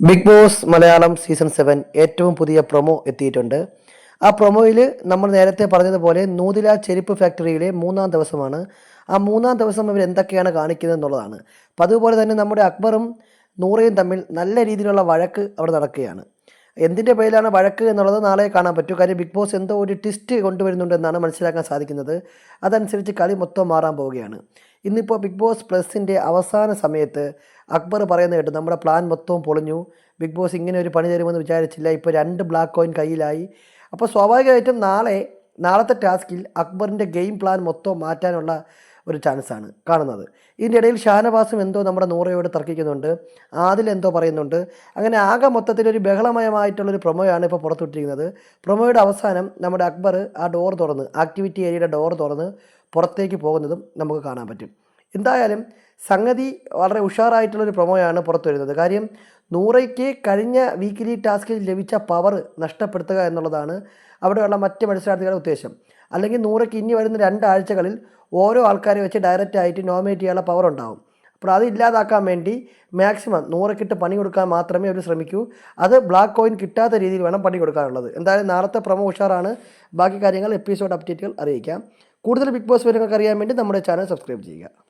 Bigg Boss Malayalam season seven ഏറ്റവും പുതിയ promo എത്തിയിട്ടുണ്ട്. ആ പ്രൊമോയിൽ നമ്മൾ നേരത്തെ പറഞ്ഞതുപോലെ നൂതില ചെരുപ്പ് ഫാക്ടറിയിലെ മൂന്നാം ദിവസമാണ്. ആ മൂന്നാം ദിവസം ഇവർ എന്തൊക്കെയാണ് കാണിക്കുന്നത് എന്നുള്ളതാണ്. അപ്പം അതുപോലെ തന്നെ നമ്മുടെ അക്ബറും നൂറയും തമ്മിൽ നല്ല രീതിയിലുള്ള വഴക്ക് അവിടെ നടക്കുകയാണ്. എന്തിന്റെ പേരിലാണ് വഴക്ക് എന്നുള്ളത് നാളെ കാണാൻ പറ്റും. കാര്യം ബിഗ് ബോസ് എന്തോ ഒരു ട്വിസ്റ്റ് കൊണ്ടുവരുന്നുണ്ടെന്നാണ് മനസ്സിലാക്കാൻ സാധിക്കുന്നത്. അതനുസരിച്ച് കളി മൊത്തം മാറാൻ പോവുകയാണ്. ഇന്നിപ്പോൾ ബിഗ് ബോസ് പ്ലസിന്റെ അവസാന സമയത്ത് അക്ബർ പറയുന്നത് കേട്ടു. നമ്മുടെ പ്ലാൻ മൊത്തവും പൊളിഞ്ഞു. ബിഗ് ബോസ് ഇങ്ങനെ ഒരു പണി തരുമെന്ന് വിചാരിച്ചില്ല. ഇപ്പോൾ രണ്ട് ബ്ലാക്ക് കോയിൻ കയ്യിലായി. അപ്പോൾ സ്വാഭാവികമായിട്ടും നാളെ നാളത്തെ ടാസ്കിൽ അക്ബറിന്റെ ഗെയിം പ്ലാൻ മൊത്തം മാറ്റാനുള്ള ഒരു ചാൻസാണ് കാണുന്നത്. ഇതിന്റെ ഇടയിൽ ഷാനവാസും എന്തോ നമ്മുടെ നൂറയോട് തർക്കിക്കുന്നുണ്ട്. ആദിൽ എന്തോ പറയുന്നുണ്ട്. അങ്ങനെ ആകെ മൊത്തത്തിലൊരു ബഹളമയമായിട്ടുള്ളൊരു പ്രൊമോയാണ് ഇപ്പോൾ പുറത്തുവിട്ടിരിക്കുന്നത്. പ്രൊമോയുടെ അവസാനം നമ്മുടെ അക്ബർ ആ ഡോർ തുറന്ന് ആക്ടിവിറ്റി ഏരിയയുടെ ഡോർ തുറന്ന് പുറത്തേക്ക് പോകുന്നതും നമുക്ക് കാണാൻ പറ്റും. എന്തായാലും സംഗതി വളരെ ഉഷാറായിട്ടുള്ളൊരു പ്രൊമോയാണ് പുറത്തു വരുന്നത് കാര്യം നൂറയ്ക്ക് കഴിഞ്ഞ വീക്കിലി ടാസ്കിൽ ലഭിച്ച പവർ നഷ്ടപ്പെടുത്തുക എന്നുള്ളതാണ് അവിടെയുള്ള മറ്റ് മത്സരാർത്ഥികളുടെ ഉദ്ദേശം. അല്ലെങ്കിൽ നൂറയ്ക്ക് ഇനി വരുന്ന രണ്ടാഴ്ചകളിൽ ഓരോ ആൾക്കാരെ വെച്ച് ഡയറക്റ്റ് ആയിട്ട് നോമിനേറ്റ് ചെയ്യാനുള്ള പവർ ഉണ്ടാകും അപ്പോൾ അത് ഇല്ലാതാക്കാൻ വേണ്ടി മാക്സിമം നൂറക്കിട്ട് പണി കൊടുക്കാൻ മാത്രമേ അവർ ശ്രമിക്കൂ. അത് ബ്ലാക്ക് കോയിൻ കിട്ടാത്ത രീതിയിൽ വേണം പണി കൊടുക്കാനുള്ളത്. എന്തായാലും നാളത്തെ പ്രൊമോ ഉഷാറാണ്. ബാക്കി കാര്യങ്ങൾ എപ്പിസോഡ് അപ്ഡേറ്റുകൾ അറിയിക്കാം. കൂടുതൽ ബിഗ് ബോസ് വിവരങ്ങൾക്ക് അറിയാൻ വേണ്ടി നമ്മുടെ ചാനൽ സബ്സ്ക്രൈബ് ചെയ്യുക.